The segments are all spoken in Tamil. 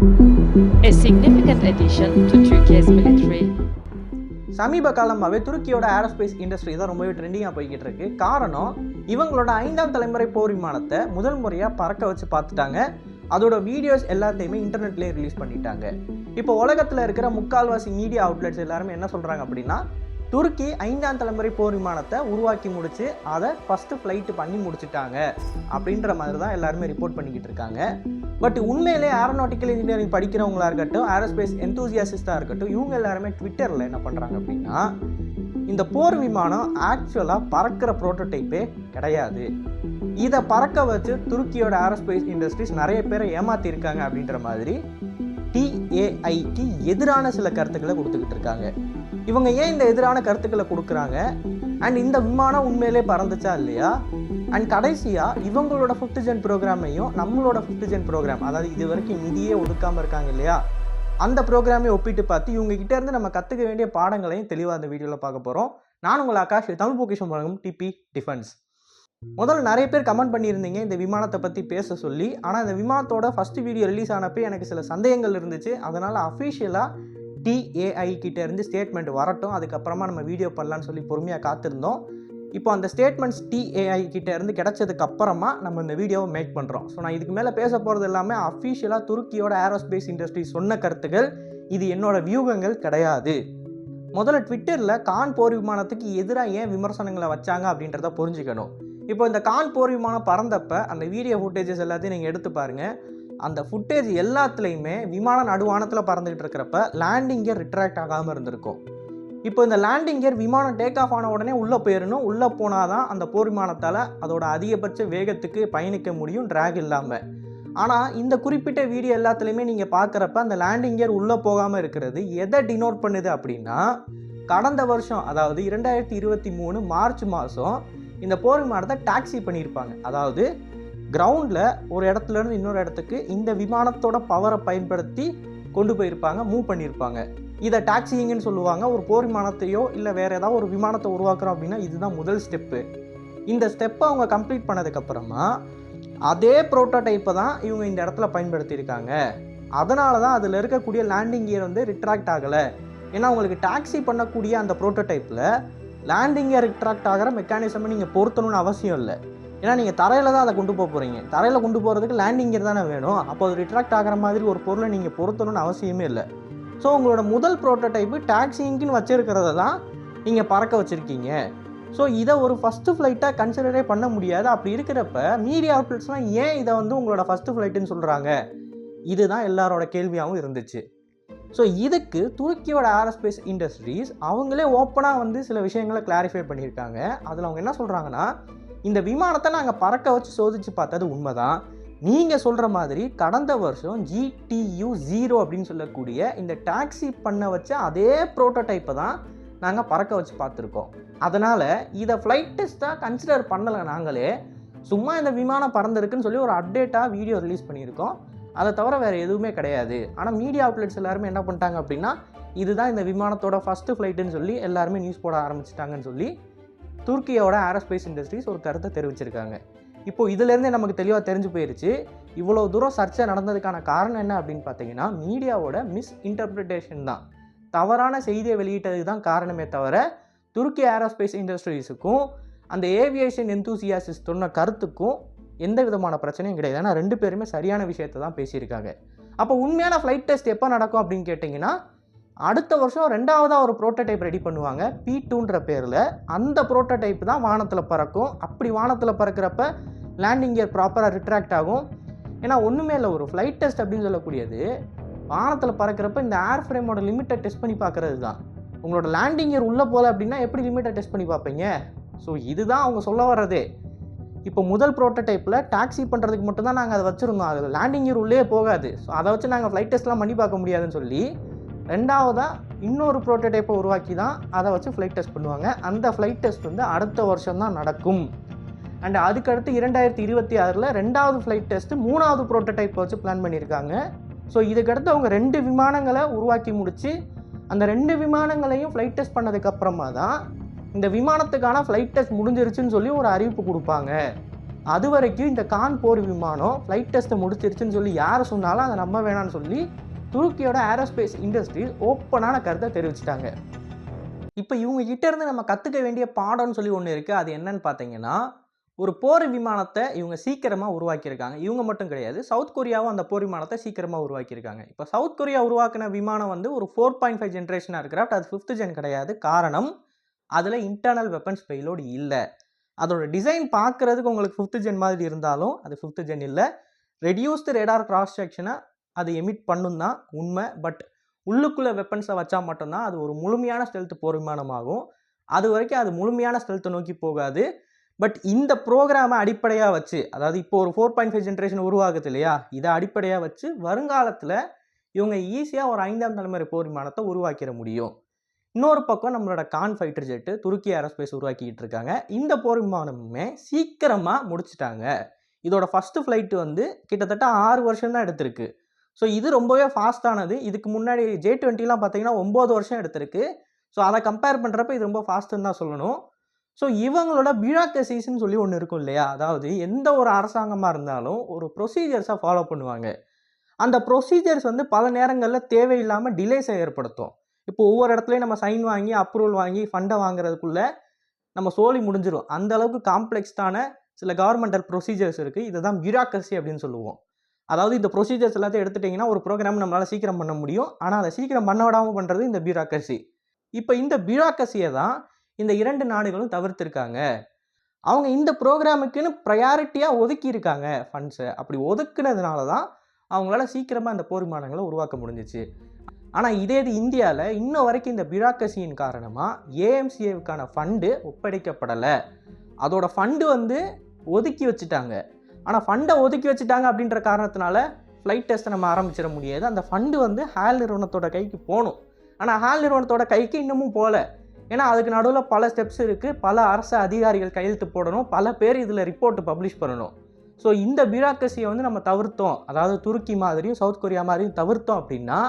a significant addition to Turkey's military. சமீப காலமாகவே துருக்கியோட ஏரோஸ்பேஸ் இண்டஸ்ட்ரி தான் ரொம்பவே ட்ரெண்டிங்காக போய்கிட்டு இருக்கு காரணம் இவங்களோட ஐந்தாம் தலைமுறை போர் விமானத்தை முதல் முறையாக பறக்க வச்சு பார்த்துட்டாங்க. அதோட வீடியோஸ் எல்லாத்தையுமே இன்டர்நெட்லேயே ரிலீஸ் பண்ணிட்டாங்க. இப்போ உலகத்தில் இருக்கிற முக்கால்வாசி மீடியா அவுட்லெட்ஸ் எல்லாருமே என்ன சொல்கிறாங்க அப்படின்னா துருக்கி ஐந்தாம் தலைமுறை போர் விமானத்தை உருவாக்கி முடிச்சு அதை ஃபஸ்ட்டு ஃப்ளைட்டு பண்ணி முடிச்சிட்டாங்க. அப்படின்ற மாதிரி தான் எல்லாருமே ரிப்போர்ட் பண்ணிக்கிட்டு இருக்காங்க. பட் உண்மையிலே ஏரோநாட்டிக்கல் இன்ஜினியரிங் படிக்கிறவங்களா இருக்கட்டும் ஏரோஸ்பேஸ் எந்தூசியாசிஸ்டாக இருக்கட்டும் இவங்க எல்லாருமே ட்விட்டரில் என்ன பண்ணுறாங்க அப்படின்னா இந்த போர் விமானம் ஆக்சுவலாக பறக்கிற ப்ரோட்டோடைப்பே கிடையாது. இதை பறக்க வச்சு துருக்கியோட ஏரோஸ்பேஸ் இண்டஸ்ட்ரீஸ் நிறைய பேரை ஏமாத்திருக்காங்க அப்படின்ற மாதிரி டிஏஐக்கு எதிரான சில கருத்துக்களை கொடுத்துக்கிட்டு இருக்காங்க. இவங்க ஏன் இந்த எதிரான கருத்துக்களை கொடுக்குறாங்க? அண்ட் இந்த விமானம் உண்மையிலே பறந்துச்சா இல்லையா? அண்ட் கடைசியாக இவங்களோட ஃபிஃப்த் ஜென் ப்ரோக்ராமையும் நம்மளோட ஃபிஃப்த் ஜென் ப்ரோக்ராம் அதாவது இது வரைக்கும் நிதியே ஒதுக்காமல் இருக்காங்க இல்லையா? அந்த ப்ரோக்ராமே ஒப்பிட்டு பார்த்து இவங்க கிட்டேருந்து நம்ம கற்றுக்க வேண்டிய பாடங்களையும் தெளிவாக அந்த வீடியோவில் பார்க்க போகிறோம் நான் உங்கள் ஆகாஷ் தமிழ் பொக்கிஷம் வழங்கும் டிபி டிஃபென்ஸ். முதல்ல நிறைய பேர் கமெண்ட் பண்ணியிருந்தீங்க இந்த விமானத்தை பற்றி பேச சொல்லி ஆனால் இந்த விமானத்தோட ஃபஸ்ட் வீடியோ ரிலீஸ் ஆனப்போ எனக்கு சில சந்தேகங்கள் இருந்துச்சு. அதனால் அஃபிஷியலாக டிஏஐ கிட்டே இருந்து ஸ்டேட்மெண்ட் வரட்டும் அதுக்கப்புறமா நம்ம வீடியோ பண்ணலான்னு சொல்லி பொறுமையாக காத்திருந்தோம். இப்போ அந்த ஸ்டேட்மெண்ட்ஸ் டிஏஐ கிட்ட இருந்து கிடச்சதுக்கு அப்புறமா நம்ம இந்த வீடியோவை மேக் பண்ணுறோம் ஸோ நான் இதுக்கு மேலே பேச போகிறது எல்லாமே அஃபிஷியலாக துருக்கியோட ஏரோஸ்பேஸ் இண்டஸ்ட்ரி சொன்ன கருத்துக்கள். இது என்னோட வியூகங்கள் கிடையாது. முதல்ல ட்விட்டரில் கான் போர் விமானத்துக்கு எதிராக ஏன் விமர்சனங்களை வச்சாங்க அப்படின்றத புரிஞ்சுக்கணும். இப்போ இந்த கான் போர் விமானம் பறந்தப்ப அந்த வீடியோ ஃபுட்டேஜஸ் எல்லாத்தையும் நீங்கள் எடுத்து பாருங்கள் அந்த ஃபுட்டேஜ் எல்லாத்துலேயுமே விமானம் நடுவானத்தில் பறந்துகிட்டு இருக்கிறப்ப லேண்டிங் கியர் ரிட்ராக்ட் ஆகாமல் இருந்திருக்கும். இப்போ இந்த லேண்டிங் கியர் விமானம் டேக் ஆஃப் ஆன உடனே உள்ளே போயிடணும் உள்ளே போனால் தான் அந்த போர் விமானத்தால் அதோட அதிகபட்ச வேகத்துக்கு பயணிக்க முடியும் ட்ராக் இல்லாமல் ஆனால் இந்த குறிப்பிட்ட வீடியோ எல்லாத்துலேயுமே நீங்கள் பார்க்குறப்ப அந்த லேண்டிங் கியர் உள்ளே போகாமல் இருக்கிறது எதை டினோட் பண்ணுது அப்படின்னா கடந்த வருஷம் அதாவது இரண்டாயிரத்தி இருபத்தி மூணு மார்ச் மாதம் இந்த போர் விமானத்தை டாக்ஸி பண்ணியிருப்பாங்க. அதாவது கிரவுண்டில் ஒரு இடத்துல இருந்து இன்னொரு இடத்துக்கு இந்த விமானத்தோட பவரை பயன்படுத்தி கொண்டு போயிருப்பாங்க மூவ் பண்ணியிருப்பாங்க. இதை டாக்ஸிங்கன்னு சொல்லுவாங்க. ஒரு போர் விமானத்தையோ இல்லை வேறு ஏதாவது ஒரு விமானத்தை உருவாக்குறோம் அப்படின்னா இதுதான் முதல் ஸ்டெப்பு இந்த ஸ்டெப்பை அவங்க கம்ப்ளீட் பண்ணதுக்கப்புறமா அதே ப்ரோட்டோடைப்பை தான் இவங்க இந்த இடத்துல பயன்படுத்தியிருக்காங்க. அதனால தான் அதில் இருக்கக்கூடிய லேண்டிங் கியர் வந்து ரிட்ராக்ட் ஆகலை. ஏன்னா உங்களுக்கு டாக்ஸி பண்ணக்கூடிய அந்த ப்ரோட்டோடைப்பில் லேண்டிங் கியர் ரிட்ராக்ட் ஆகிற மெக்கானிசமை நீங்கள் பொருத்தணும்னு அவசியம் இல்லை. ஏன்னா நீங்கள் தரையில் தான் அதை கொண்டு போக போகிறீங்க தரையில் கொண்டு போகிறதுக்கு லேண்டிங் கியர் தானே வேணும். அப்போ அது ரிட்ராக்ட் ஆகிற மாதிரி ஒரு பொருளை நீங்கள் பொருத்தணும்னு அவசியமே இல்லை. ஸோ உங்களோட முதல் ப்ரோட்டோடைப்பு டாக்ஸிங்க்குன்னு வச்சுருக்கிறத தான் நீங்கள் பறக்க வச்சுருக்கீங்க. ஸோ இதை ஒரு ஃபஸ்ட்டு ஃப்ளைட்டாக கன்சிடரே பண்ண முடியாது. அப்படி இருக்கிறப்ப மீடியா அவுட்லெட்ஸ்லாம் ஏன் இதை வந்து உங்களோட ஃபஸ்ட்டு ஃப்ளைட்டுன்னு சொல்கிறாங்க இதுதான் எல்லாரோட கேள்வியாகவும் இருந்துச்சு. ஸோ இதுக்கு துருக்கியோட ஏரோஸ்பேஸ் இண்டஸ்ட்ரீஸ் அவங்களே ஓப்பனாக வந்து சில விஷயங்களை கிளாரிஃபை பண்ணியிருக்காங்க. அதில் அவங்க என்ன சொல்கிறாங்கன்னா இந்த விமானத்தை நாங்கள் பறக்க வச்சு சோதித்து பார்த்தது உண்மைதான். நீங்கள் சொல்கிற மாதிரி கடந்த வருஷம் ஜிடியு ஜீரோ அப்படின்னு சொல்லக்கூடிய இந்த டாக்ஸி பண்ண வச்ச அதே ப்ரோட்டோடைப்பை தான் நாங்கள் பறக்க வச்சு பார்த்துருக்கோம். அதனால் இதை ஃப்ளைட் டெஸ்ட்டாக கன்சிடர் பண்ணலை நாங்களே. சும்மா இந்த விமானம் பறந்துருக்குன்னு சொல்லி ஒரு அப்டேட்டாக வீடியோ ரிலீஸ் பண்ணியிருக்கோம். அதை தவிர வேறு எதுவுமே கிடையாது. ஆனால் மீடியா அவுட்லெட்ஸ் எல்லாருமே என்ன பண்ணிட்டாங்க அப்படின்னா இதுதான் இந்த விமானத்தோட ஃபஸ்ட்டு ஃப்ளைட்டுன்னு சொல்லி எல்லாருமே நியூஸ் போட ஆரம்பிச்சிட்டாங்கன்னு சொல்லி துருக்கியோட ஏரோஸ்பேஸ் இண்டஸ்ட்ரீஸ் ஒரு கருத்தை தெரிவிச்சிருக்காங்க. இப்போ இதுலேருந்தே நமக்கு தெளிவாக தெரிஞ்சு போயிருச்சு இவ்வளோ தூரம் சர்ச்சை நடந்ததுக்கான காரணம் என்ன அப்படின்னு பார்த்தீங்கன்னா மீடியாவோட மிஸ் இன்டர்பிரிட்டேஷன் தான். தவறான செய்தியை வெளியிட்டதுக்கு தான் காரணமே தவிர துருக்கி ஏரோஸ்பேஸ் இண்டஸ்ட்ரீஸுக்கும் அந்த ஏவியேஷன் எந்தூசியாசிஸ் சொன்ன கருத்துக்கும் எந்த விதமான பிரச்சனையும் கிடையாது. ஏன்னா ரெண்டு பேருமே சரியான விஷயத்தை தான் பேசியிருக்காங்க. அப்போ உண்மையான ஃப்ளைட் டெஸ்ட் எப்போ நடக்கும் அப்படின்னு கேட்டிங்கன்னா அடுத்த வருஷம் ரெண்டாவதாக ஒரு ப்ரோட்டோடைப் ரெடி பண்ணுவாங்க. பி டூன்ற பேரில் அந்த ப்ரோட்டோடைப் தான் வானத்தில் பறக்கும். அப்படி வானத்தில் பறக்கிறப்ப லேண்டிங் கியர் ப்ராப்பராக ரிட்ராக்ட் ஆகும். ஏன்னா ஒன்றுமே இல்லை ஒரு ஃப்ளைட் டெஸ்ட் அப்படின்னு சொல்லக்கூடியது வானத்தில் பறக்கிறப்ப இந்த ஏர் ஃப்ரேமோட லிமிட்டை டெஸ்ட் பண்ணி பார்க்குறது தான். உங்களோட லேண்டிங் கியர் உள்ளே போகல அப்படின்னா எப்படி லிமிட்டை டெஸ்ட் பண்ணி பார்ப்பீங்க? ஸோ இதுதான் அவங்க சொல்ல வர்றதே. இப்போ முதல் ப்ரோட்டோடைப்பில் டாக்ஸி பண்ணுறதுக்கு மட்டும்தான் நாங்கள் அதை வச்சுருந்தோம். அது லேண்டிங் கியர் உள்ளே போகாது. ஸோ அதை வச்சு நாங்கள் ஃப்ளைட் டெஸ்ட்லாம் பண்ணி பார்க்க முடியாதுன்னு சொல்லி ரெண்டாவதாக இன்னொரு ப்ரோட்டோடைப்பை உருவாக்கி தான் அதை வச்சு ஃப்ளைட் டெஸ்ட் பண்ணுவாங்க. அந்த ஃப்ளைட் டெஸ்ட் வந்து அடுத்த வருஷம் தான் நடக்கும். அண்ட் அதுக்கடுத்து இரண்டாயிரத்தி இருபத்தி ஆறில் ரெண்டாவது ஃப்ளைட் டெஸ்ட் மூணாவது ப்ரோட்டோடைப்பை வச்சு பிளான் பண்ணியிருக்காங்க. ஸோ இதுக்கடுத்து அவங்க ரெண்டு விமானங்களை உருவாக்கி முடித்து அந்த ரெண்டு விமானங்களையும் ஃப்ளைட் டெஸ்ட் பண்ணதுக்கப்புறமா தான் இந்த விமானத்துக்கான ஃப்ளைட் டெஸ்ட் முடிஞ்சிருச்சுன்னு சொல்லி ஒரு அறிவிப்பு கொடுப்பாங்க. அது வரைக்கும் இந்த கான் போர் விமானம் ஃப்ளைட் டெஸ்ட்டை முடிச்சிருச்சுன்னு சொல்லி யார் சொன்னாலும் அதை நம்ப வேணாம்னு சொல்லி துருக்கியோட ஏரோஸ்பேஸ் இண்டஸ்ட்ரி ஓப்பனான கருத்தை தெரிவிச்சிட்டாங்க. இப்போ இவங்க கிட்ட இருந்து நம்ம கற்றுக்க வேண்டிய பாடம்னு சொல்லி ஒன்று இருக்குது அது என்னன்னு பார்த்தீங்கன்னா ஒரு போர் விமானத்தை இவங்க சீக்கிரமாக உருவாக்கியிருக்காங்க. இவங்க மட்டும் கிடையாது சவுத் கொரியாவும் அந்த போர் விமானத்தை சீக்கிரமாக உருவாக்கியிருக்காங்க. இப்போ சவுத் கொரியா உருவாக்கின விமானம் வந்து ஒரு four point five generation aircraft அது ஃபிஃப்த் ஜென் கிடையாது. காரணம் அதில் இன்டர்னல் வெப்பன்ஸ் பெயிலோடு இல்லை. அதோட டிசைன் பார்க்குறதுக்கு உங்களுக்கு ஃபிஃப்த் ஜென் மாதிரி இருந்தாலும் அது ஃபிஃப்த் ஜென் இல்லை. ரெடியூஸ்டு ரேடார் கிராஸ் செக்ஷனை அது எமிட் பண்ணும் தான் உண்மை. பட் உள்ளுக்குள்ளே வெப்பன்ஸை வச்சா மட்டும்தான் அது ஒரு முழுமையான ஸ்டெல்த் போர் விமானமாகும் அது வரைக்கும் அது முழுமையான ஸ்டெல்த்தை நோக்கி போகாது. பட் இந்த ப்ரோக்ராமை அடிப்படையாக வச்சு அதாவது இப்போ ஒரு ஃபோர் பாயிண்ட் ஃபைவ் ஜென்ரேஷன் உருவாகுது இல்லையா? இதை அடிப்படையாக வச்சு வருங்காலத்தில் இவங்க ஈஸியாக ஒரு ஐந்தாம் தலைமுறை போர் விமானத்தை உருவாக்கிட முடியும். இன்னொரு பக்கம் நம்மளோட கான் ஃபைட்டர் ஜெட்டு துருக்கி ஏரோஸ்பேஸ் உருவாக்கிக்கிட்டு இருக்காங்க. இந்த போர் விமானமுமே சீக்கிரமாக முடிச்சிட்டாங்க. இதோட ஃபஸ்ட்டு ஃப்ளைட்டு வந்து கிட்டத்தட்ட ஆறு வருஷம் தான் எடுத்திருக்கு. ஸோ இது ரொம்பவே ஃபாஸ்ட்டானது இதுக்கு முன்னாடி ஜே டுவெண்ட்டிலாம் பார்த்தீங்கன்னா ஒம்பது வருஷம் எடுத்திருக்கு. ஸோ அதை கம்பேர் பண்ணுறப்ப இது ரொம்ப ஃபாஸ்ட்டுன்னு தான் சொல்லணும். ஸோ இவங்களோட பியூராக்ரசிஸ்ன்னு சொல்லி ஒன்று இருக்கும் இல்லையா? அதாவது எந்த ஒரு அரசாங்கமாக இருந்தாலும் ஒரு ப்ரொசீஜர்ஸாக ஃபாலோ பண்ணுவாங்க. அந்த ப்ரொசீஜர்ஸ் வந்து பல நேரங்களில் தேவையில்லாமல் டிலேஸை ஏற்படுத்தும். இப்போ ஒவ்வொரு இடத்துலையும் நம்ம சைன் வாங்கி அப்ரூவல் வாங்கி ஃபண்டை வாங்குறதுக்குள்ளே நம்ம சோலி முடிஞ்சிடும் அந்த அளவுக்கு காம்ப்ளெக்ஸ்டான சில கவர்மெண்டல் ப்ரொசீஜர்ஸ் இருக்குது இதை தான் பியூராக்ரஸி அப்படின்னு சொல்லுவோம். அதாவது இந்த ப்ரொசீஜர்ஸ் எல்லாத்தையும் எடுத்துட்டிங்கன்னா ஒரு ப்ரோக்ராம் நம்மளால் சீக்கிரம் பண்ண முடியும். ஆனால் அதை சீக்கிரம் பண்ண விடாமல் பண்ணுறது இந்த பியூராக்ரஸி இப்போ இந்த பியூராக்ரஸியை தான் இந்த இரண்டு நாடுகளும் தவிர்த்திருக்காங்க. அவங்க இந்த ப்ரோக்ராமுக்குன்னு ப்ரையாரிட்டியாக ஒதுக்கியிருக்காங்க ஃபண்ட்ஸை அப்படி ஒதுக்குனதுனால தான் அவங்களால சீக்கிரமாக அந்த போர் விமானங்களை உருவாக்க முடிஞ்சிச்சு. ஆனால் இதே இது இந்தியாவில் இன்ன வரைக்கும் இந்த பியூராக்ரஸியின் காரணமாக ஏஎம்சிஏவுக்கான ஃபண்டு ஒப்படைக்கப்படலை. அதோட ஃபண்டு வந்து ஒதுக்கி வச்சுட்டாங்க. ஆனால் ஃபண்டை ஒதுக்கி வச்சுட்டாங்க அப்படின்ற காரணத்தினால ஃப்ளைட் டெஸ்ட்டை நம்ம ஆரம்பிச்சிட முடியாது. அந்த ஃபண்டு வந்து ஹேல் நிறுவனத்தோட கைக்கு போகணும். ஆனால் ஹேல் நிறுவனத்தோட கைக்கு இன்னமும் போகல. ஏன்னா அதுக்கு நடுவில் பல ஸ்டெப்ஸ் இருக்குது பல அரசு அதிகாரிகள் கையெழுத்து போடணும். பல பேர் இதில் ரிப்போர்ட் பப்ளிஷ் பண்ணணும். ஸோ இந்த பியூராக்ரஸியை வந்து நம்ம தவிர்த்தோம். அதாவது துருக்கி மாதிரியும் சவுத் கொரியா மாதிரியும் தவிர்த்தோம் அப்படின்னா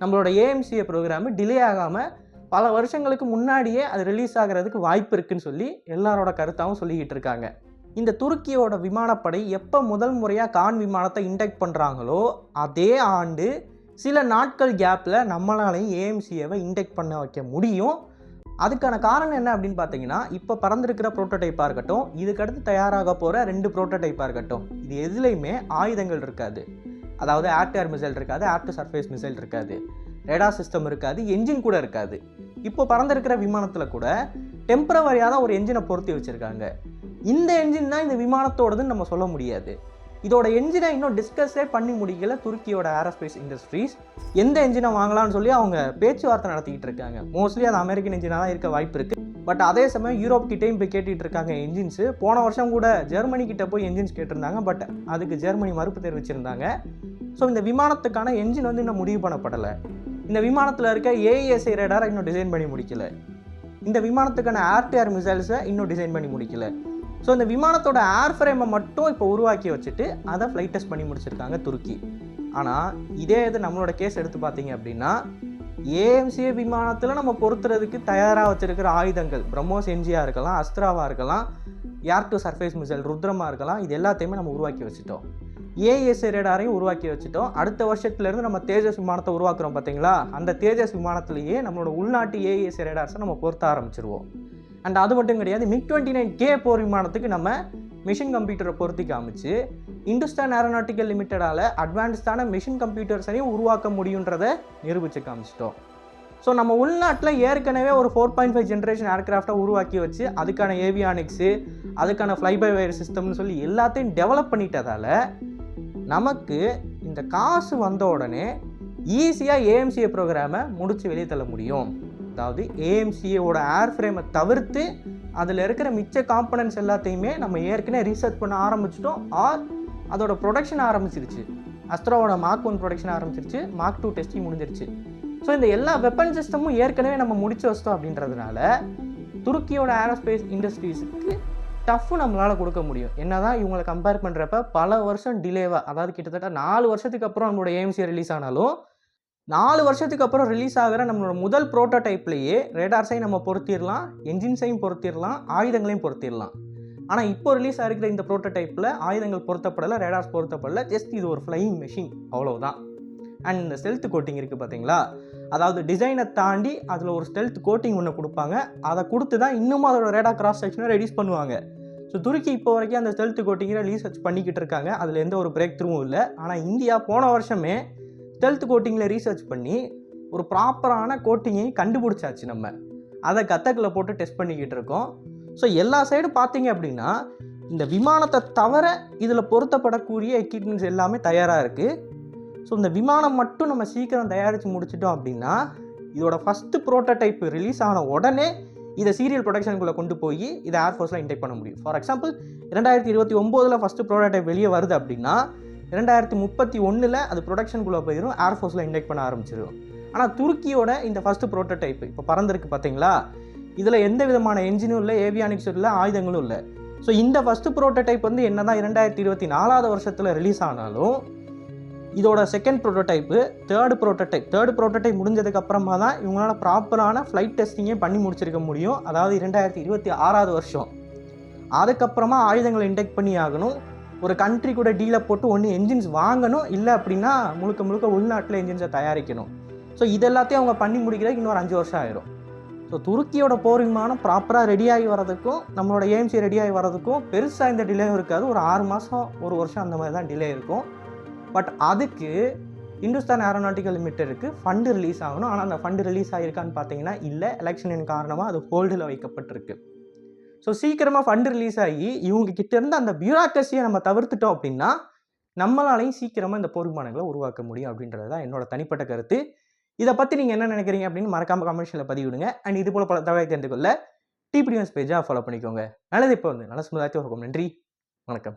நம்மளோட ஏஎம்சிஏ ப்ரோக்ராமு டிலே ஆகாமல் பல வருஷங்களுக்கு முன்னாடியே அது ரிலீஸ் ஆகிறதுக்கு வாய்ப்பு இருக்குன்னு சொல்லி எல்லாரோட கருத்தாகவும் சொல்லிக்கிட்டு இருக்காங்க. இந்த துருக்கியோட விமானப்படை எப்போ முதல் முறையாக கான் விமானத்தை இன்டெக்ட் பண்ணுறாங்களோ அதே ஆண்டு சில நாட்கள் கேப்பில் நம்மளாலையும் ஏஎம்சிஏவை இன்டெக்ட் பண்ண வைக்க முடியும். அதுக்கான காரணம் என்ன அப்படின்னு பார்த்தீங்கன்னா இப்போ பறந்துருக்கிற ப்ரோட்டோடைப்பாக இருக்கட்டும் இதுக்கடுத்து தயாராக போகிற ரெண்டு ப்ரோட்டோடைப்பாக இருக்கட்டும் இது எதுலேயுமே ஆயுதங்கள் இருக்காது. அதாவது ஆர்டிஆர் மிசைல் இருக்காது ஆர்டு சர்ஃபேஸ் மிசைல் இருக்காது ரேடா சிஸ்டம் இருக்காது என்ஜின் கூட இருக்காது. இப்போ பறந்துருக்கிற விமானத்தில் கூட டெம்பரவரியாக தான் ஒரு என்ஜினை பொருத்தி வச்சுருக்காங்க. இந்த என்ஜின் தான் இந்த விமானத்தோடதுன்னு நம்ம சொல்ல முடியாது. இதோட என்ஜினை இன்னும் டிஸ்கஸே பண்ணி முடிக்கல துருக்கியோட ஏரோஸ்பேஸ் இண்டஸ்ட்ரீஸ் எந்த என்ஜினை வாங்கலாம்னு சொல்லி அவங்க பேச்சுவார்த்தை நடத்திக்கிட்டு இருக்காங்க. மோஸ்ட்லி அது அமெரிக்கன் என்ஜினாக தான் இருக்க வாய்ப்பு இருக்குது பட் அதே சமயம் யூரோப் கிட்டேயும் போய் கேட்டுட்டு இருக்காங்க என்ஜின்ஸு போன வருஷம் கூட ஜெர்மனி கிட்ட போய் என்ஜின்ஸ் கேட்டிருந்தாங்க. பட் அதுக்கு ஜெர்மனி மறுப்பு தெரிவிச்சிருந்தாங்க. ஸோ இந்த விமானத்துக்கான என்ஜின் வந்து இன்னும் முடிவு பண்ணப்படலை. இந்த விமானத்தில் இருக்க ஏஇஎஸ்ஐ ரேடாரை இன்னும் டிசைன் பண்ணி முடிக்கல. இந்த விமானத்துக்கான ஏர் டு ஏர் மிசைல்ஸை இன்னும் டிசைன் பண்ணி முடிக்கல. ஸோ இந்த விமானத்தோட ஏர் ஃப்ரேமை மட்டும் இப்போ உருவாக்கி வச்சுட்டு அதை ஃப்ளைட் டெஸ்ட் பண்ணி முடிச்சிருக்காங்க துருக்கி. ஆனால் இதே இது நம்மளோட கேஸ் எடுத்து பார்த்தீங்க அப்படின்னா ஏஎம்சிஏ விமானத்தில் நம்ம பொருத்துறதுக்கு தயாராக வச்சிருக்கிற ஆயுதங்கள் பிரம்மோஸ் என்ஜியாக இருக்கலாம் அஸ்திராவாக இருக்கலாம் ஏர் டு சர்ஃபேஸ் மிசைல் ருத்ரமாக இருக்கலாம் இது எல்லாத்தையுமே நம்ம உருவாக்கி வச்சுட்டோம். ஏஎஸ்ஏ ரேடாரையும் உருவாக்கி வச்சுட்டோம். அடுத்த வருஷத்துலேருந்து நம்ம தேஜஸ் விமானத்தை உருவாக்குறோம் பார்த்தீங்களா அந்த தேஜஸ் விமானத்திலேயே நம்மளோட உள்நாட்டு ஏஎஸ்ஏ ரேடார்ஸை நம்ம பொருத்த ஆரம்பிச்சிருவோம். அண்ட் அது மட்டும் கிடையாது மிக் டுவெண்ட்டி நைன் கே போர் விமானத்துக்கு நம்ம மிஷின் கம்ப்யூட்டரை பொருத்தி காமிச்சு இந்துஸ்தான் ஏரோநாட்டிக்கல் லிமிட்டடால் அட்வான்ஸ்டான மிஷின் கம்ப்யூட்டர்ஸையும் உருவாக்க முடியுன்றதை நிரூபித்து காமிச்சிட்டோம். ஸோ நம்ம உள்நாட்டில் ஏற்கனவே ஒரு ஃபோர் பாயிண்ட் ஃபைவ் ஜென்ரேஷன் ஏர்க்ராஃப்டை உருவாக்கி வச்சு அதுக்கான ஏவியானிக்ஸு அதுக்கான ஃப்ளை பை வயர் சிஸ்டம்னு சொல்லி எல்லாத்தையும் டெவலப் பண்ணிட்டதால் நமக்கு இந்த காசு வந்த உடனே ஈஸியாக ஏஎம்சிஏ ப்ரோக்ராமை முடித்து வெளியே தள்ள முடியும். அதாவது ஏஎம்சிஏவோட ஏர் ஃப்ரேமை தவிர்த்து அதில் இருக்கிற மிச்ச காம்பனன்ட்ஸ் எல்லாத்தையுமே நம்ம ஏற்கனவே ரீசர்ச் பண்ண ஆரம்பிச்சிட்டோம். ஆர் அதோட ப்ரொடக்ஷன் ஆரம்பிச்சிருச்சு. அஸ்த்ராவோட மார்க் ஒன் ப்ரொடக்ஷன் ஆரம்பிச்சிருச்சு. மார்க் டூ டெஸ்டிங் முடிஞ்சிருச்சு. ஸோ இந்த எல்லா வெப்பன் சிஸ்டமும் ஏற்கனவே நம்ம முடிச்சு வச்சிட்டோம் அப்படின்றதுனால துருக்கியோட ஏரோஸ்பேஸ் இண்டஸ்ட்ரீஸுக்கு டஃப் நம்மளால் கொடுக்க முடியும். என்ன தான் இவங்களை கம்பேர் பண்ணுறப்ப பல வருஷம் டிலேவாக அதாவது கிட்டத்தட்ட நாலு வருஷத்துக்கு அப்புறம் நம்மளோட ஏஎம்சி ரிலீஸ் ஆனாலும் நாலு வருஷத்துக்கு அப்புறம் ரிலீஸ் ஆகிற நம்மளோட முதல் ப்ரோட்டோடைப்லேயே ரேடார்ஸையும் நம்ம பொருத்திடலாம் என்ஜின்ஸையும் பொருத்திடலாம் ஆயுதங்களையும் பொருத்திடலாம். ஆனால் இப்போ ரிலீஸ் ஆகிருக்கிற இந்த ப்ரோட்டோடைப்பில் ஆயுதங்கள் பொருத்தப்படலை ரேடார்ஸ் பொருத்தப்படலை ஜஸ்ட் இது ஒரு ஃப்ளையிங் மெஷின் அவ்வளோதான் அண்ட் இந்த ஸ்டெல்த் கோட்டிங் இருக்குது பார்த்தீங்களா அதாவது டிசைனை தாண்டி அதில் ஒரு ஸ்டெல்த் கோட்டிங் ஒன்று கொடுப்பாங்க. அதை கொடுத்து தான் இன்னமும் அதோட ரேடா கிராஸ் செக்ஷனை ரெடியூஸ் பண்ணுவாங்க. ஸோ துருக்கி இப்போ வரைக்கும் அந்த ஸ்டெல்த் கோட்டிங்கை ரீசர்ச் பண்ணிக்கிட்டு இருக்காங்க. அதில் எந்த ஒரு பிரேக் த்ரூவும் இல்லை. ஆனால் இந்தியா போன வருஷமே ஸ்டெல்த் கோட்டிங்கில் ரீசர்ச் பண்ணி ஒரு ப்ராப்பரான கோட்டிங்கையும் கண்டுபிடிச்சாச்சு நம்ம. அதை கத்தக்கில் போட்டு டெஸ்ட் பண்ணிக்கிட்டு இருக்கோம். ஸோ எல்லா சைடும் பார்த்தீங்க அப்படின்னா இந்த விமானத்தை தவிர இதில் பொருத்தப்படக்கூடிய எக்யூப்மெண்ட்ஸ் எல்லாமே தயாராக இருக்குது ஸோ இந்த விமானம் மட்டும் நம்ம சீக்கிரம் தயாரித்து முடிச்சிட்டோம் அப்படின்னா இதோட ஃபஸ்ட்டு ப்ரோட்டோடைப் ரிலீஸ் ஆன உடனே இதை சீரியல் ப்ரொடக்ஷனுக்குள்ளே கொண்டு போய் இதை ஏர்ஃபோர்ஸில் இன்டெக்ட் பண்ண முடியும். ஃபார் எக்ஸாம்பிள் ரெண்டாயிரத்தி இருபத்தி ஒம்போதில் ஃபஸ்ட்டு ப்ரோட்டோடைப் வெளியே வருது அப்படின்னா ரெண்டாயிரத்தி முப்பத்தி ஒன்றில் அது ப்ரொடக்ஷனுக்குள்ளே போயிடும் ஏர்ஃபோர்ஸில் இன்டெக்ட் பண்ண ஆரம்பிச்சிடும் ஆனால் துருக்கியோட இந்த ஃபஸ்ட்டு ப்ரோட்டோடைப் இப்போ பறந்துருக்கு பார்த்தீங்களா இதில் எந்த விதமான என்ஜினும் இல்லை ஏவியானிக்ஸும் இல்லை ஆயுதங்களும் இல்லை. ஸோ இந்த ஃபஸ்ட்டு ப்ரோட்டோடைப் வந்து என்ன தான் இரண்டாயிரத்தி இருபத்தி நாலாவது வருஷத்தில் ரிலீஸ் ஆனாலும் இதோட second prototype third prototype third prototype முடிஞ்சதுக்கப்புறமா தான் இவங்களால ப்ராப்பரான ஃப்ளைட் டெஸ்டிங்கே பண்ணி முடிச்சிருக்க முடியும். அதாவது இரண்டாயிரத்தி இருபத்தி ஆறாவது வருஷம். அதுக்கப்புறமா ஆயுதங்களை இன்டெக்ட் பண்ணி ஆகணும். ஒரு கண்ட்ரி கூட டீலை போட்டு ஒன்று என்ஜின்ஸ் வாங்கணும் இல்லை அப்படின்னா முழுக்க முழுக்க உள்நாட்டில் என்ஜின்ஸை தயாரிக்கணும். ஸோ இதெல்லாத்தையும் அவங்க பண்ணி முடிக்கிறதுக்கு இன்னொரு அஞ்சு வருஷம் ஆயிரும். ஸோ துருக்கியோட போர் விமானம் ப்ராப்பராக ரெடியாகி வரதுக்கும் நம்மளோட ஏஎம்சி ரெடியாகி வரதுக்கும் பெருசாக இந்த டிலே இருக்காது. ஒரு ஆறு மாதம் ஒரு வருஷம் அந்த மாதிரி தான் டிலே இருக்கும். பட் அதுக்கு இந்துஸ்தான் ஏரோநாட்டிக்கல் லிமிட்டெடுக்கு ஃபண்டு ரிலீஸ் ஆகணும். ஆனால் அந்த ஃபண்டு ரிலீஸ் ஆகிருக்கான்னு பார்த்தீங்கன்னா இல்லை எலெக்ஷனின் காரணமாக அது ஹோல்டில் வைக்கப்பட்டிருக்கு. ஸோ சீக்கிரமாக ஃபண்டு ரிலீஸ் ஆகி இவங்க கிட்டேருந்து அந்த பியூராக்ரஸியை நம்ம தவிர்த்துட்டோம் அப்படின்னா நம்மளாலையும் சீக்கிரமாக இந்த போர்மானங்களை உருவாக்க முடியும் அப்படின்றது தான் என்னோட தனிப்பட்ட கருத்து. இதை பற்றி நீங்கள் என்ன நினைக்கிறீங்க அப்படின்னு மறக்காமல் கமெண்ட்ஸில் பதிவிடுங்க. அண்ட் இது போல் பல தகவலை தெரிந்து கொள்ள டிபிடிஎஸ் பேஜாக ஃபாலோ பண்ணிக்கோங்க. நல்லது இப்போ வந்து நல்ல சமுதாயத்தை இருக்கும் நன்றி. வணக்கம்.